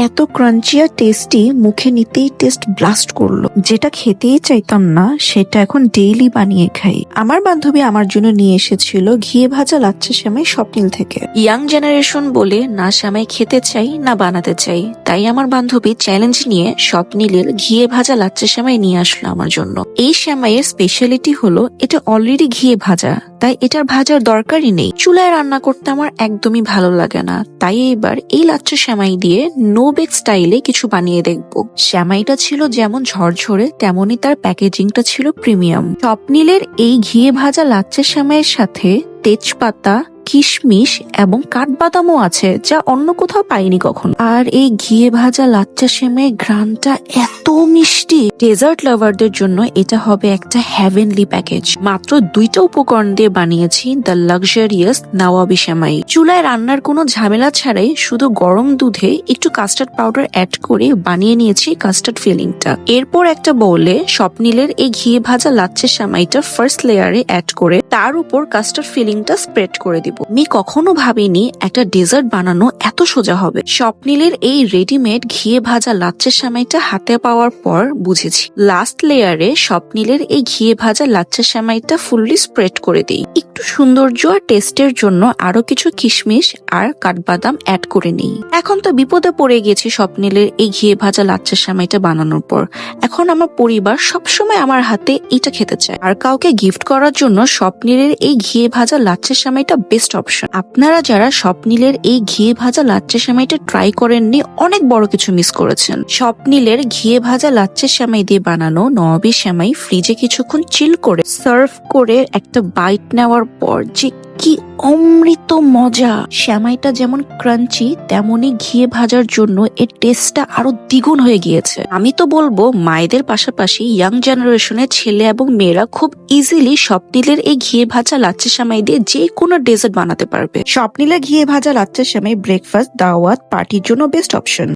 এত ক্রাঞ্চি আর টেস্টি মুখে নিতেই টেস্ট ব্লাস্ট করল। যেটা খেতেই চাইতাম না, সেটা এখন ডেইলি বানিয়ে খাই। আমার বান্ধবী আমার জন্য নিয়ে এসেছিল ঘিয়ে ভাজা লাচ্ছা সেমাই স্বপ্নিল থেকে। ইয়াং জেনারেশন বলে, না সেমাই খেতে চাই, না বানাতে চাই। তাই আমার বান্ধবী চ্যালেঞ্জ নিয়ে স্বপ্নিলের ঘিয়ে ভাজা লাচ্ছা সেমাই নিয়ে আসলো আমার জন্য। এই সেমাইয়ের স্পেশালিটি হলো, এটা অলরেডি ঘিয়ে ভাজা তাই এটার ভাজার দরকারই নেই। চুলায় রান্না করতে আমার একদমই ভালো লাগে না। তাই এবার এই লাচ্ছা সেমাই দিয়ে নো বেক স্টাইলে কিছু বানিয়ে দেখব। শ্যামাইটা ছিল যেমন ঝরঝরে তেমনই তার প্যাকেজিংটা ছিল প্রিমিয়াম। স্বপ্নিলের এই ঘিয়ে ভাজা লাচ্চা শ্যামাইয়ের সাথে তেজপাতা কিশমিশ এবং কাঠবাদামও আছে, যা অন্য কোথাও পাইনি কখনো। আর এই ঘিয়ে ভাজা লাচ্চা সেমে ঘ্রানটা এত মিষ্টি! ডেজার্ট লাভারদের জন্য এটা হবে একটা হ্যাভেনলি প্যাকেজ মাত্র দুইটা উপকরণ দিয়ে বানিয়েছি দ্য লাক্সারিয়াস নাওয়াবি সেমাই চুলায় রান্নার কোনো ঝামেলা ছাড়াই শুধু গরম দুধে একটু কাস্টার্ড পাউডার অ্যাড করে বানিয়ে নিয়েছি কাস্টার্ড ফিলিংটা এরপর একটা বলে স্বপ্নিলের এই ঘিয়ে ভাজা লাচ্চা সেমাইটা ফার্স্ট লেয়ারে অ্যাড করে তার উপর কাস্টার্ড ফিলিংটা স্প্রেড করে দিব। আমি কখনো ভাবিনি একটা ডেজার্ট বানানো এত সোজা হবে। স্বপ্নিলের এই রেডিমেড ঘিয়ে ভাজা লাচ্চা সামাইটা হাতে পাওয়ার পর বুঝেছি। লাস্ট লেয়ারে স্বপ্নিলের এই ঘিয়ে ভাজা লাচ্চা সেমাইটা ফুললি স্প্রেড করে দিই। একটু সৌন্দর্য আর টেস্টের জন্য আরও কিছু কিশমিশ আর কাঠবাদাম অ্যাড করে নিই। এখন তো বিপদে পড়ে গেছি স্বপ্নিলের এই ঘিয়ে ভাজা লাচ্চা সামাইটা বানানোর পর। এখন আমার পরিবার সবসময় আমার হাতে এটা খেতে চায়। আর কাউকে গিফট করার জন্য স্বপ্নিলের এই ঘিয়ে ভাজা লাচ্চা সেমাইটা বেস্ট অপশন আপনারা যারা স্বপ্নিলের এই ঘিয়ে ভাজা লাচ্চা সেমাইটা ট্রাই করেননি, অনেক বড় কিছু মিস করেছেন। স্বপ্নিলের ঘিয়ে ভাজা লাচ্চা সেমাই দিয়ে বানানো নবী সেমাই ফ্রিজে কিছুক্ষণ চিল করে সার্ভ করে একটা বাইট নেওয়ার পর যে কি অমৃত মজা। শ্যামাইটা যেমন ক্রাঞ্চি তেমনই ঘিয়ে ভাজার জন্য এর টেস্টটা আরও দ্বিগুণ হয়ে গিয়েছে। আমি তো বলব, মায়েদের পাশাপাশি ইয়াং জেনারেশনের ছেলে এবং মেয়েরা খুব ইজিলি স্বপ্নিলের এই ঘিয়ে ভাজা লাচ্চা সেমাই দিয়ে যে কোনো ডেজার্ট বানাতে পারবে। স্বপ্নিলের ঘিয়ে ভাজা লাচ্চা সেমাই ব্রেকফাস্ট দাওয়াত পার্টির জন্য বেস্ট অপশন